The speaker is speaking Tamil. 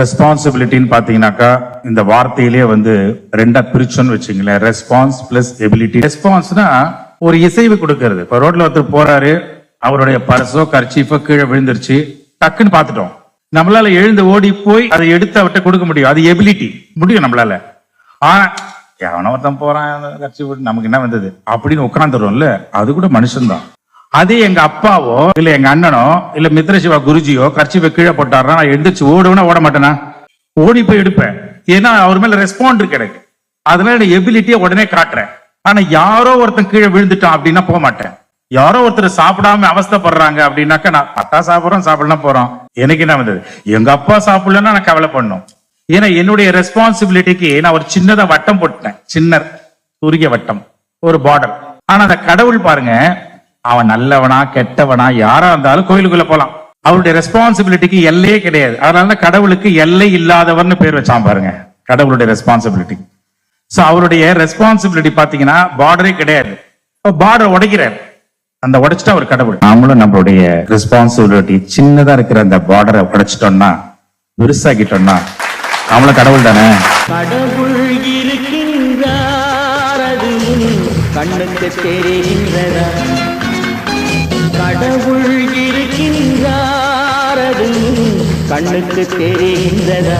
ரெஸ்பான்சிபிலிட்டின்னு பாத்தீங்கன்னாக்கா இந்த வார்த்தையிலேயே வந்து ரெண்டா பிரிச்சோன்னு வச்சுங்களேன். ரெஸ்பான்ஸ் பிளஸ் எபிலிட்டி ரெஸ்பான்ஸ்னா ஒரு இசைவு கொடுக்கறது. இப்ப ரோட்ல ஒருத்தர் போறாரு அவருடைய பர்சோ கர்ச்சீஃபோ கீழே விழுந்துருச்சு டக்குன்னு பார்த்துட்டோம் நம்மளால எழுந்து ஓடி போய் அதை எடுத்து அவர்கிட்ட கொடுக்க முடியும். அது எபிலிட்டி முடியும் நம்மளால. ஆனா எவனோ ஒருத்தன் போறான் கர்ச்சி நமக்கு என்ன வந்தது? அப்படின்னு உட்காந்துடும்ல அது கூட மனுஷன்தான். அதே எங்க அப்பாவோ இல்ல எங்க அண்ணனோ இல்ல மித்ர சிவா குருஜியோ கர்ச்சிப்பை கீழே போட்டாருன்னா நான் எழுந்திரிச்சு ஓடுவேனா ஓட மாட்டேனா? ஓடி போய் எடுப்பேன். ஏன்னா அவர் மேல ரெஸ்பாண்ட் இருக்கு எனக்கு. அதனால எனக்கு எபிலிட்டியை உடனே காட்டுறேன். ஆனா யாரோ ஒருத்தன் கீழே விழுந்துட்டான் அப்படின்னா போக மாட்டேன். யாரோ ஒருத்தர் சாப்பிடாம அவஸ்தைப்படுறாங்க அப்படின்னாக்கா நான் பத்தா சாப்பிட்றோம் சாப்பிடலாம் போறோம். எனக்கு என்ன வந்தது? எங்க அப்பா சாப்பிடலன்னா நான் கவலை பண்ணும் ஏன்னா என்னுடைய ரெஸ்பான்சிபிலிட்டிக்கு நான் ஒரு சின்னதா வட்டம் போட்டேன் சின்ன குறுகிய வட்டம். ஒரு பார்டர் ஆனா அந்த கடவுள் பாருங்க அவன் நல்லவனா கெட்டவனா யாரா இருந்தாலும் கோயிலுக்குள்ள போலாம். அவருடைய ரெஸ்பான்சிபிலிட்டிக்கு எல்லையே கிடையாது. அதனால தான் கடவுளுக்கு எல்லை இல்லாதவர்னு பேர் வச்சான் பாருங்க. கடவுளுடைய ரெஸ்பான்சிபிலிட்டி சோ அவருடைய ரெஸ்பான்சிபிலிட்டி பாத்தீங்கன்னா பார்டரே கிடையாது. பார்டர் உடைக்கிறார். அந்த உடைச்சிட்டா ஒரு கடவுள். நாமளும் நம்மளுடைய ரெஸ்பான்சிபிலிட்டி சின்னதா இருக்கிற அந்த பார்டரை உடைச்சிட்டோம்னா பெருசாக்கிட்டோம்னா நாமளும் கடவுள் தானே? கடவுள் இருக்கின்றார் கண்ணுக்கு தெரிகின்றதா? கண்ணுக்கு தெரிகின்றதா